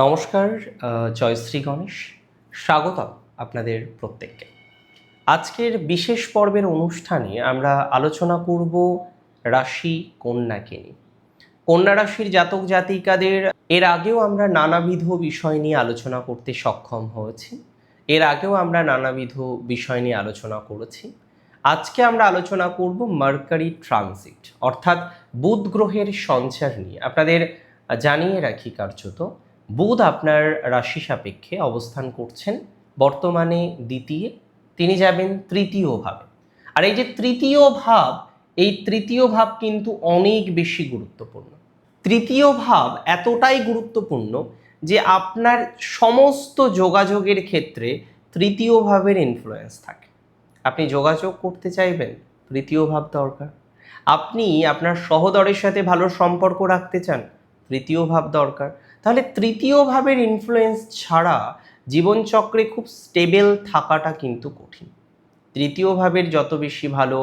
নমস্কার জয়শ্রী গণেশ। স্বাগতম আপনাদের প্রত্যেককে। আজকের বিশেষ পর্বের অনুষ্ঠানে আমরা আলোচনা করব রাশি কন্যাকে নিয়ে। কন্যা রাশির জাতক জাতিকাদের, এর আগেও আমরা নানাবিধ বিষয় নিয়ে আলোচনা করতে সক্ষম হয়েছি। এর আগেও আমরা নানাবিধ বিষয় নিয়ে আলোচনা করেছি। আজকে আমরা আলোচনা করব মার্কারি ট্রানজিট অর্থাৎ বুধ গ্রহের সঞ্চার নিয়ে। আপনাদের জানিয়ে রাখি কার্যত বুধ আপনার রাশি সাপেক্ষে অবস্থান করছেন। বর্তমানে দ্বিতীয়, তিনি যাবেন তৃতীয় ভাবে। আর এই যে তৃতীয় ভাব, এই তৃতীয় ভাব কিন্তু অনেক বেশি গুরুত্বপূর্ণ। তৃতীয় ভাব এতটাই গুরুত্বপূর্ণ যে আপনার সমস্ত যোগাযোগের ক্ষেত্রে তৃতীয় ভাবের ইনফ্লুয়েন্স থাকে। আপনি যোগাযোগ করতে চাইবেন, তৃতীয় ভাব দরকার। আপনি আপনার সহদরের সাথে ভালো সম্পর্ক রাখতে চান তৃতীয় ভাব দরকার। তাহলে তৃতীয় ভাবের ইনফ্লুয়েন্স ছাড়া জীবনচক্রে খুব স্টেবল থাকাটা কিন্তু কঠিন। তৃতীয় ভাবের যত বেশি ভালো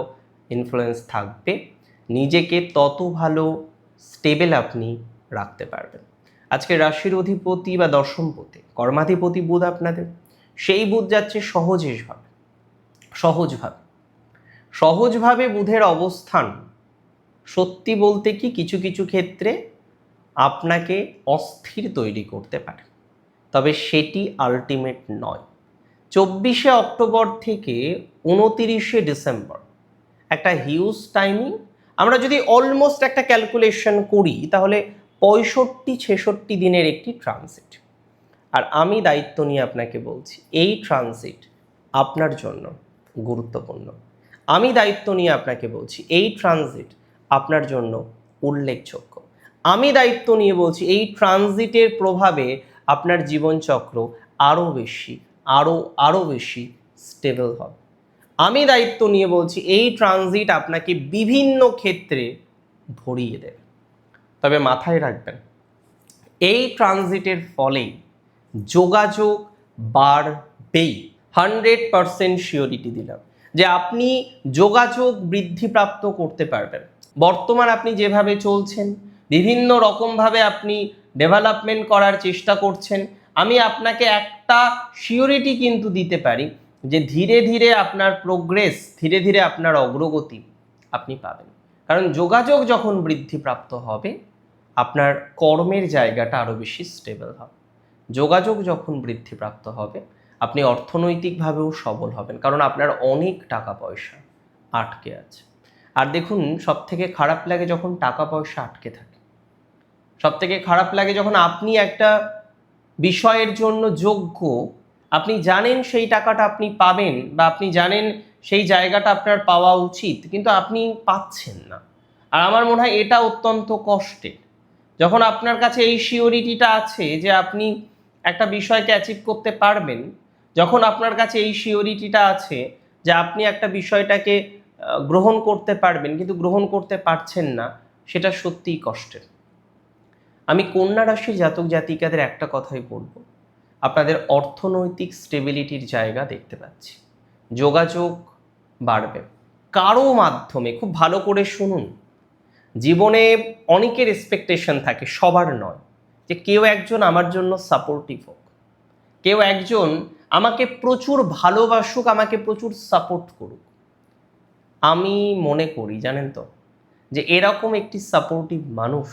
ইনফ্লুয়েন্স থাকবে, নিজেকে তত ভালো স্টেবল আপনি রাখতে পারবেন। আজকে রাশির অধিপতি বা দশমপতি কর্মাধিপতি বুধ আপনাদের, সেই বুধ যাচ্ছে সহজেশভাবে সহজভাবে সহজভাবে বুধের অবস্থান সত্যি বলতে কি কিছু কিছু ক্ষেত্রে আপনাকে অস্থির তৈরি করতে পারে। তবে সেটি আলটিমেট নয়। চব্বিশে অক্টোবর থেকে উনতিরিশে ডিসেম্বর, একটা হিউজ টাইমিং আমরা যদি অলমোস্ট একটা ক্যালকুলেশন করি, তাহলে পঁয়ষট্টি ছেষট্টি দিনের একটি ট্রানজিট আর আমি দায়িত্ব নিয়ে আপনাকে বলছি, এই ট্রানজিট আপনার জন্য গুরুত্বপূর্ণ। আমি দায়িত্ব নিয়ে আপনাকে বলছি, এই ট্রানজিট আপনার জন্য উল্লেখযোগ্য। আমি দায়িত্ব নিয়ে বলছি, এই ট্রানজিটের প্রভাবে আপনার জীবনচক্র আরও বেশি আরও আরও বেশি স্টেবল হবে। আমি দায়িত্ব নিয়ে বলছি, এই ট্রানজিট আপনাকে বিভিন্ন ক্ষেত্রে ভরিয়ে দেবে। তবে মাথায় রাখবেন, এই ট্রানজিটের ফলে যোগাযোগ বাড়বেই। হান্ড্রেড পারসেন্ট শিওরিটি দিলাম যে আপনি যোগাযোগ বৃদ্ধিপ্রাপ্ত করতে পারবেন। বর্তমান আপনি যেভাবে চলছেন বিভিন্ন রকমভাবে আপনি ডেভেলপমেন্ট করার চেষ্টা করছেন। আমি আপনাকে একটা শিওরিটি কিন্তু দিতে পারি যে ধীরে ধীরে আপনার প্রোগ্রেস ধীরে ধীরে আপনার অগ্রগতি আপনি পাবেন। কারণ যোগাযোগ যখন বৃদ্ধিপ্রাপ্ত হবে, আপনার কর্মের জায়গাটা আরও বেশি স্টেবল হবে। যোগাযোগ যখন বৃদ্ধিপ্রাপ্ত হবে, আপনি অর্থনৈতিকভাবেও সবল হবেন। কারণ আপনার অনেক টাকা পয়সা আটকে আছে। আর দেখুন সব থেকে খারাপ লাগে যখন টাকা পয়সা আটকে থাকে। সব থেকে খারাপ লাগে যখন আপনি একটা বিষয়ের জন্য যোগ্য, আপনি জানেন সেই টাকাটা আপনি পাবেন বা আপনি জানেন সেই জায়গাটা আপনার পাওয়া উচিত, কিন্তু আপনি পাচ্ছেন না। আর আমার মনে হয় এটা অত্যন্ত কষ্টের। যখন আপনার কাছে এই শিওরিটিটা আছে যে আপনি একটা বিষয়কে অ্যাচিভ করতে পারবেন, যখন আপনার কাছে এই শিওরিটিটা আছে যে আপনি একটা বিষয়টাকে গ্রহণ করতে পারবেন, কিন্তু গ্রহণ করতে পারছেন না, সেটা সত্যিই কষ্টের। আমি কন্যা রাশির জাতক জাতিকাদের একটা কথাই বলব। আপনাদের অর্থনৈতিক স্টেবিলিটির জায়গা দেখতে পাচ্ছি। যোগাযোগ বাড়বে। কারও মাধ্যমে, খুব ভালো করে শুনুন। জীবনে অনেকের এক্সপেকটেশন থাকে, সবার নয়, যে কেউ একজন আমার জন্য সাপোর্টিভ হোক। কেউ একজন আমাকে প্রচুর ভালোবাসুক, আমাকে প্রচুর সাপোর্ট করুক। আমি মনে করি, জানেন তো, যে এরকম একটি সাপোর্টিভ মানুষ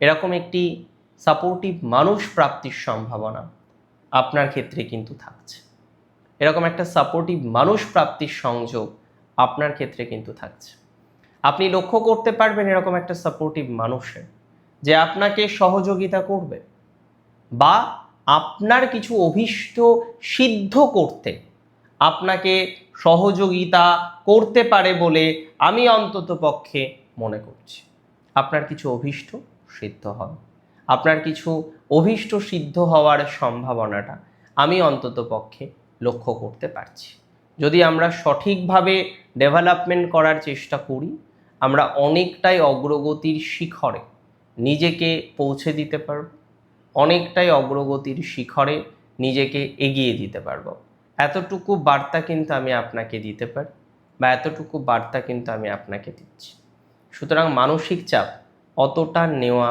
এরকম একটি সাপোর্টিভ মানুষ প্রাপ্তির সম্ভাবনা আপনার ক্ষেত্রে কিন্তু থাকছে। এরকম একটা সাপোর্টিভ মানুষ প্রাপ্তির সংযোগ আপনার ক্ষেত্রে কিন্তু থাকছে। আপনি লক্ষ্য করতে পারবেন এরকম একটা সাপোর্টিভ মানুষের যে আপনাকে সহযোগিতা করবে বা আপনার কিছু অভিষ্ট সিদ্ধ করতে আপনাকে সহযোগিতা করতে পারে বলে আমি অন্তত পক্ষে মনে করছি। আপনার কিছু অভীষ্ট সিদ্ধ হবে। আপনার কিছু অভীষ্ট সিদ্ধ হওয়ার সম্ভাবনাটা আমি অন্তত পক্ষে লক্ষ্য করতে পারছি। যদি আমরা সঠিকভাবে ডেভেলপমেন্ট করার চেষ্টা করি, আমরা অনেকটাই অগ্রগতির শিখরে নিজেকে পৌঁছে দিতে পারব, অনেকটাই অগ্রগতির শিখরে নিজেকে এগিয়ে দিতে পারব। এতটুকু বার্তা কিন্তু আমি আপনাকে দিতে পারি বা এতটুকু বার্তা কিন্তু আমি আপনাকে দিচ্ছি। সুতরাং মানসিক চাপ অতটা নেওয়া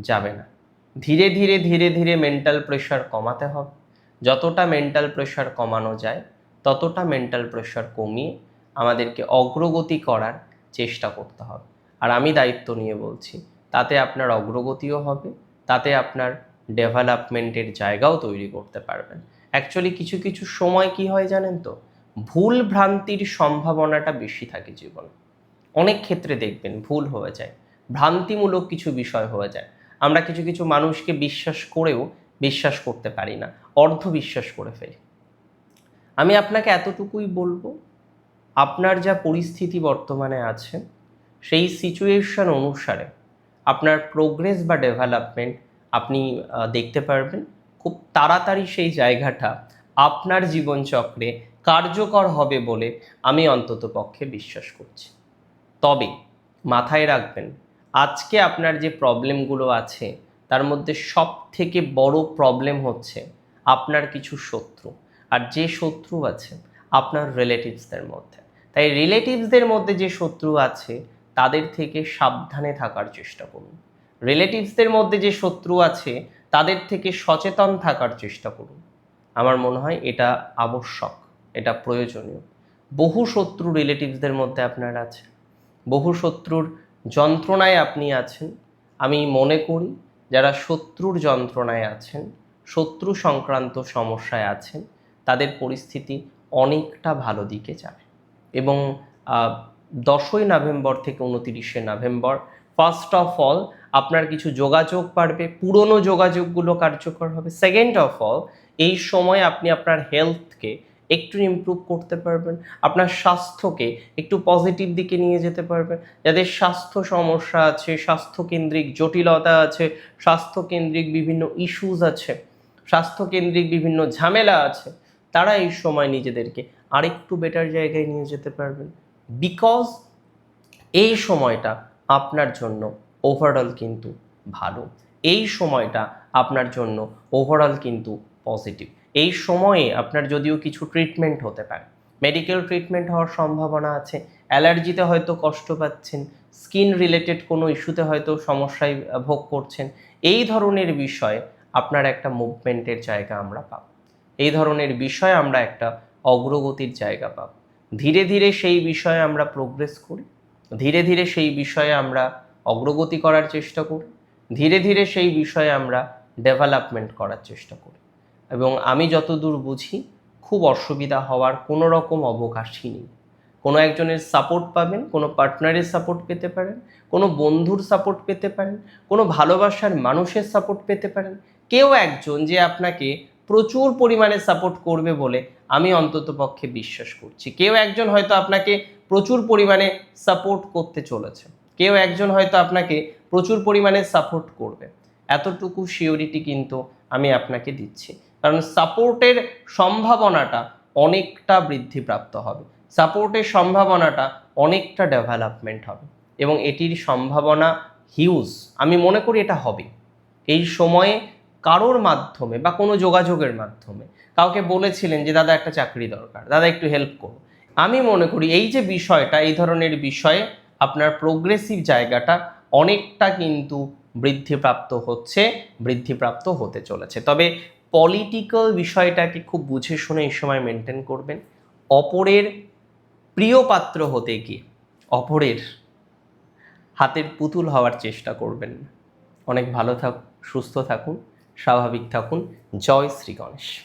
যাবে না। ধীরে ধীরে ধীরে ধীরে মেন্টাল প্রেশার কমাতে হবে। যতটা মেন্টাল প্রেশার কমানো যায়, ততটা মেন্টাল প্রেশার কমিয়ে আমাদেরকে অগ্রগতি করার চেষ্টা করতে হবে। আর আমি দায়িত্ব নিয়ে বলছি, তাতে আপনার অগ্রগতিও হবে, তাতে আপনার ডেভেলপমেন্টের জায়গাও তৈরি করতে পারবেন। অ্যাকচুয়ালি কিছু কিছু সময় কি হয় জানেন তো? ভুল ভ্রান্তির সম্ভাবনাটা বেশি থাকে জীবনে। অনেক ক্ষেত্রে দেখবেন ভুল হয়ে যায়। ভ্রান্তিমূলক কিছু বিষয় হয়ে যায়। আমরা কিছু কিছু মানুষকে বিশ্বাস করেও বিশ্বাস করতে পারি না অর্ধ বিশ্বাস করে ফেলি। আমি আপনাকে এতটুকুই বলব, আপনার যা পরিস্থিতি বর্তমানে আছে, সেই সিচুয়েশন অনুসারে আপনার প্রোগ্রেস বা ডেভেলপমেন্ট আপনি দেখতে পারবেন। খুব তাড়াতাড়ি সেই জায়গাটা আপনার জীবনচক্রে কার্যকর হবে বলে আমি অন্তত পক্ষে বিশ্বাস করছি। তবে মাথায় রাখবেন আজকে আপনার যে প্রবলেমগুলো আছে, তার মধ্যে সব থেকে বড় প্রবলেম হচ্ছে আপনার কিছু শত্রু। আর যে শত্রু আছে, আপনার রিলেটিভসদের মধ্যে। তাই রিলেটিভসদের মধ্যে যে শত্রু আছে, তাদের থেকে সাবধানে থাকার চেষ্টা করুন। রিলেটিভসদের মধ্যে যে শত্রু আছে, তাদের থেকে সচেতন থাকার চেষ্টা করুন। আমার মনে হয় এটা আবশ্যক, এটা প্রয়োজনীয়। বহু শত্রু রিলেটিভসদের মধ্যে আপনার আছে। বহু শত্রুর যন্ত্রণায় আপনি আছেন। আমি মনে করি যারা শত্রুর যন্ত্রণায় আছেন, শত্রু সংক্রান্ত সমস্যায় আছেন, তাদের পরিস্থিতি অনেকটা ভালো দিকে যাবে। এবং দশই নভেম্বর থেকে উনতিরিশে নভেম্বর ফার্স্ট অফ অল আপনার কিছু যোগাযোগ বাড়বে, পুরনো যোগাযোগগুলো কার্যকর হবে। সেকেন্ড অফ অল এই সময় আপনি আপনার হেলথকে একটু ইমপ্রুভ করতে পারবেন। আপনার স্বাস্থ্যকে একটু পজিটিভ দিকে নিয়ে যেতে পারবেন। যাদের স্বাস্থ্য সমস্যা আছে, স্বাস্থ্যকেন্দ্রিক জটিলতা আছে, স্বাস্থ্যকেন্দ্রিক বিভিন্ন ইস্যুজ আছে, স্বাস্থ্যকেন্দ্রিক বিভিন্ন ঝামেলা আছে, তারা এই সময় নিজেদেরকে আরেকটু বেটার জায়গায় নিয়ে যেতে পারবেন। বিকজ এই সময়টা আপনার জন্য ওভারঅল কিন্তু ভালো। এই সময়টা আপনার জন্য ওভারঅল কিন্তু পজিটিভ এই সময়ে আপনার যদিও কিছু ট্রিটমেন্ট হতে পারে। মেডিকেল ট্রিটমেন্ট হওয়ার সম্ভাবনা আছে। অ্যালার্জিতে হয়তো কষ্ট পাচ্ছেন স্কিন রিলেটেড কোনো ইস্যুতে হয়তো সমস্যায় ভোগ করছেন, এই ধরনের বিষয়ে আপনার একটা মুভমেন্টের জায়গা আমরা পাব। এই ধরনের বিষয়ে আমরা একটা অগ্রগতির জায়গা পাব। ধীরে ধীরে সেই বিষয়ে আমরা প্রোগ্রেস করি, ধীরে ধীরে সেই বিষয়ে আমরা অগ্রগতি করার চেষ্টা করি, ধীরে ধীরে সেই বিষয়ে আমরা ডেভেলপমেন্ট করার চেষ্টা করি। এবং আমি যতদূর বুঝি, খুব অসুবিধা হওয়ার কোনো রকম অবকাশই নেই। কোনো একজনের সাপোর্ট পাবেন, কোনো পার্টনারের সাপোর্ট পেতে পারেন, কোনো বন্ধুর সাপোর্ট পেতে পারেন, কোনো ভালোবাসার মানুষের সাপোর্ট পেতে পারেন। কেউ একজন যে আপনাকে প্রচুর পরিমাণে সাপোর্ট করবে বলে আমি অন্তত পক্ষে বিশ্বাস করছি। কেউ একজন হয়তো আপনাকে প্রচুর পরিমাণে সাপোর্ট করতে চলেছে। কেউ একজন হয়তো আপনাকে প্রচুর পরিমাণে সাপোর্ট করবে। এতটুকু শিওরিটি কিন্তু আমি আপনাকে দিচ্ছি। কারণ সাপোর্টের সম্ভাবনাটা অনেকটা বৃদ্ধিপ্রাপ্ত হবে। সাপোর্টের সম্ভাবনাটা অনেকটা ডেভেলপমেন্ট হবে এবং এটির সম্ভাবনা হিউজ আমি মনে করি এটা হবে। এই সময়ে কারোর মাধ্যমে বা কোনো যোগাযোগের মাধ্যমে কাউকে বলেছিলেন যে, দাদা, একটা চাকরি দরকার। দাদা, একটু হেল্প করো। আমি মনে করি এই যে বিষয়টা, এই ধরনের বিষয়ে আপনার প্রোগ্রেসিভ জায়গাটা অনেকটা কিন্তু বৃদ্ধিপ্রাপ্ত হচ্ছে, বৃদ্ধিপ্রাপ্ত হতে চলেছে। তবে পলিটিক্যাল বিষয়টাকে খুব বুঝে শুনে এই সময় মেনটেন করবেন। অপরের প্রিয় পাত্র হতে গিয়ে অপরের হাতের পুতুল হওয়ার চেষ্টা করবেন। অনেক ভালো থাকুন সুস্থ থাকুন, স্বাভাবিক থাকুন। জয় শ্রী গণেশ।